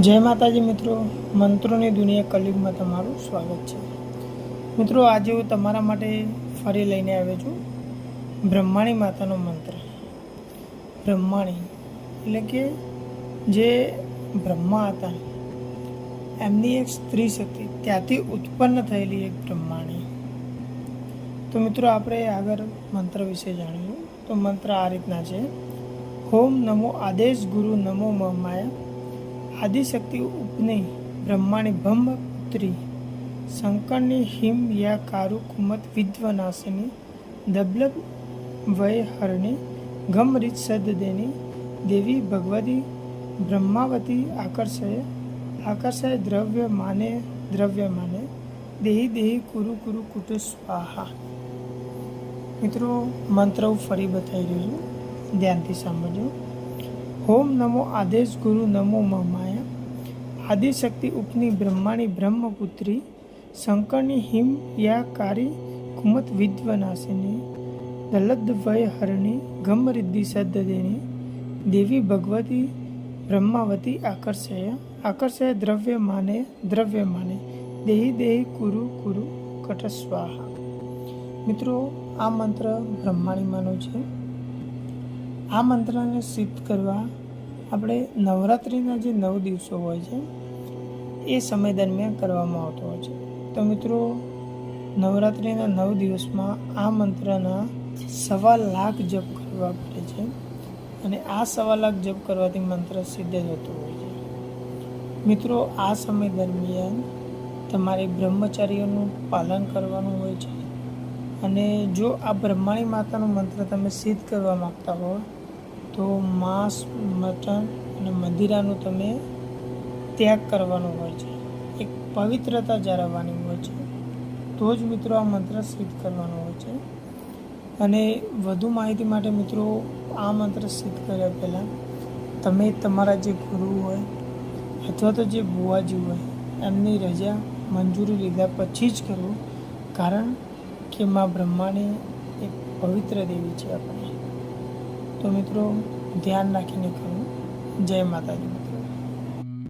જય માતાજી મિત્રો, મંત્રોની દુનિયા કલિગમાં તમારું સ્વાગત છે. મિત્રો, આજે હું તમારા માટે ફરી લઈને આવ્યો છું બ્રહ્માણી માતાનો મંત્ર. બ્રહ્માણી એટલે કે જે બ્રહ્મા હતા, એમની એક સ્ત્રી શક્તિ ત્યાંથી ઉત્પન્ન થયેલી એક બ્રહ્માણી. તો મિત્રો, આપણે આગળ મંત્ર વિશે જાણ્યું તો મંત્ર આ રીતના છે. હોમ નમો આદેશ ગુરુ નમો મહામાયા આદિશક્તિ ઉપની બ્રહ્માણી બ્રહ્મ પુત્રી શંકરની હિમ યા કારુ કુમત વિદ્વનાશની દબલબ વયહરણી ગમ રીત સદદેની દેવી ભગવતી બ્રહ્માવતી આકર્ષય આકર્ષય દ્રવ્ય માને દ્રવ્ય માને દેહી દેહી કુરુ કુરુ કુટુ સ્વાહા. મિત્રો, મંત્ર હું ફરી બતાવી રહ્યો છું. ધ્યાનથી સાંભળજો. હોમ નમો આદેશ ગુરુ નમો મહામાયા આદિશક્તિ ઉપની બ્રહ્માણી બ્રહ્મપુત્રી શંકરની હિમ યા કારી કુમત વિદ્વનાશિની દલદ વય હરણી ગમ રિદ્ધિ સદ્દદેની દેવી ભગવતી બ્રહ્માવતી આકર્ષય આકર્ષય દ્રવ્ય માને દ્રવ્ય માને દેહી દેહી કુરુ કુરુ કટ સ્વાહા મિત્રો, આ મંત્ર બ્રહ્માણીમાંનો છે. આ મંત્રને સિદ્ધ કરવા આપણે નવરાત્રિના જે નવ દિવસો હોય છે, એ સમય દરમિયાન કરવામાં આવતો હોય છે. તો મિત્રો, નવરાત્રિના નવ દિવસમાં આ મંત્રના સવા લાખ જપ કરવા પડે છે અને આ સવા લાખ જપ કરવાથી મંત્ર સિદ્ધ થતો હોય છે. મિત્રો, આ સમય દરમિયાન તમારે બ્રહ્મચારીઓનું પાલન કરવાનું હોય છે અને જો આ બ્રહ્માણી માતાનો મંત્ર તમે સિદ્ધ કરવા માગતા હો તો માંસ, મટન અને મદિરાનું તમે ત્યાગ કરવાનો હોય છે. એક પવિત્રતા જાળવવાની હોય છે. તો જ મિત્રો આ મંત્ર સિદ્ધ કરવાનો હોય છે. અને વધુ માહિતી માટે મિત્રો આ મંત્ર સિદ્ધ કર્યા પહેલાં તમે તમારા જે ગુરુ હોય અથવા તો જે બુવાજી હોય એમની રજા મંજૂરી લીધા પછી જ કરવું. કારણ કે મા બ્રહ્માની એક પવિત્ર દેવી છે આપણે તો મિત્રો ધ્યાન રાખીને કરવું જય માતાજી.